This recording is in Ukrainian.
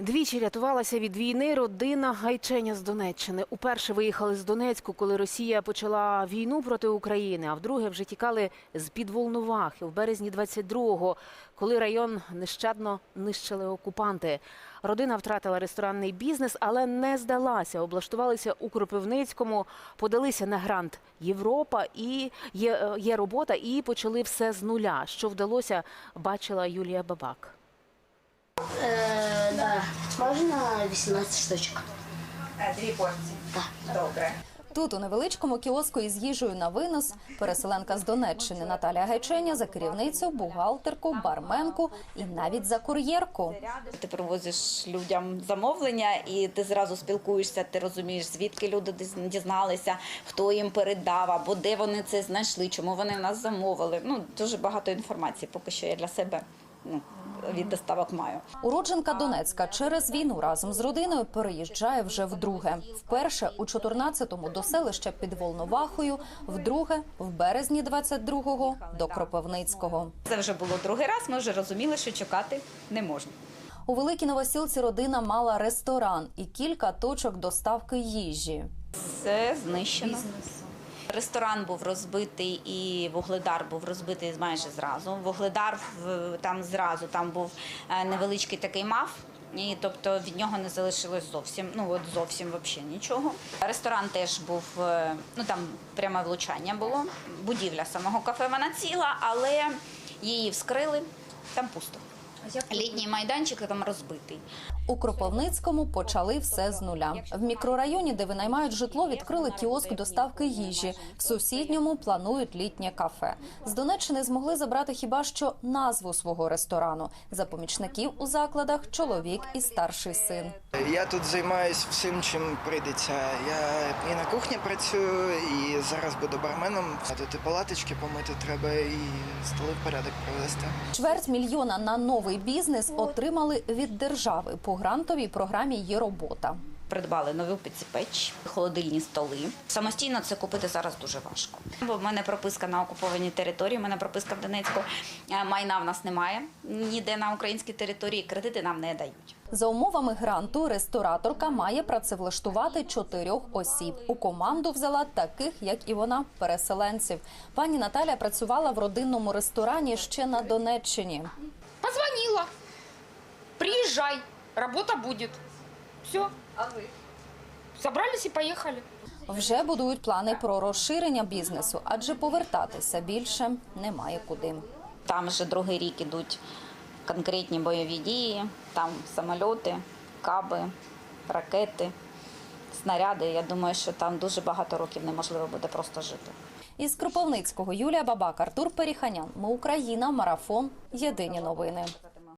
Двічі рятувалася від війни родина Гайченя з Донеччини. Уперше виїхали з Донецьку, коли Росія почала війну проти України, а вдруге вже тікали з під Волновахи в березні 22-го, коли район нещадно нищили окупанти. Родина втратила ресторанний бізнес, але не здалася. Облаштувалися у Кропивницькому, подалися на грант Європа і є, е, є робота, і почали все з нуля. Що вдалося, бачила Юлія Бабак. Е, да. Можна 18 штучок? Е, Дві порції. Добре. Тут у невеличкому кіоску із їжею на винос переселенка з Донеччини Наталія Гайченя за керівницю, бухгалтерку, барменку і навіть за кур'єрку. Ти привозиш людям замовлення, і ти зразу спілкуєшся. Ти розумієш, звідки люди дізналися, хто їм передав, або де вони це знайшли, чому вони нас замовили. Ну дуже багато інформації. Поки що я для себе ну, від доставок маю. Уродженка Донецька через війну разом з родиною переїжджає вже вдруге. Вперше у 14-му до селища під Волновахою, вдруге в березні 22-го до Кропивницького. Це вже було другий раз. Ми вже розуміли, що чекати не можна. У великій новосілці родина мала ресторан і кілька точок доставки їжі. Все знищено. Ресторан був розбитий і вугледар був розбитий майже зразу. Вугледар там зразу там був е, невеличкий такий мав. І тобто від нього не залишилось зовсім, ну от зовсім взагалі нічого. Ресторан теж був, е, ну там пряме влучання було. Будівля самого кафе вона ціла, але її вскрили, там пусто. Літній майданчик там розбитий. У Кропивницькому почали все з нуля. В мікрорайоні, де винаймають житло, відкрили кіоск доставки їжі. В сусідньому планують літнє кафе. З Донеччини змогли забрати хіба що назву свого ресторану. За помічників у закладах чоловік і старший син. Я тут займаюся всім, чим прийдеться. Я і на кухні працюю, і зараз буду барменом. Тут і палаточки помити треба, і столи в порядок привести. Чверть мільйона на новий бізнес отримали від держави по грантовій програмі «Є робота». Придбали нову піцепеч, холодильні столи. Самостійно це купити зараз дуже важко. Бо в мене прописка на окупованій території, в мене прописка в Донецьку. Е, Майна в нас немає ніде на українській території. Кредити нам не дають. За умовами гранту рестораторка має працевлаштувати чотирьох осіб. У команду взяла таких, як і вона, переселенців. Пані Наталя працювала в родинному ресторані ще на Донеччині. Приезжай, работа будет. Все. А вы? Собрались и поехали. Вже будують плани про розширення бізнесу, адже повертатися більше немає куди. Там вже другий рік ідуть конкретні бойові дії, там самольоти, каби, ракети, снаряди. Я думаю, що там дуже багато років неможливо буде просто жити. Із Кропивницького Юлія Бабак, Артур Періханян. Ми Україна. Марафон. Єдині новини.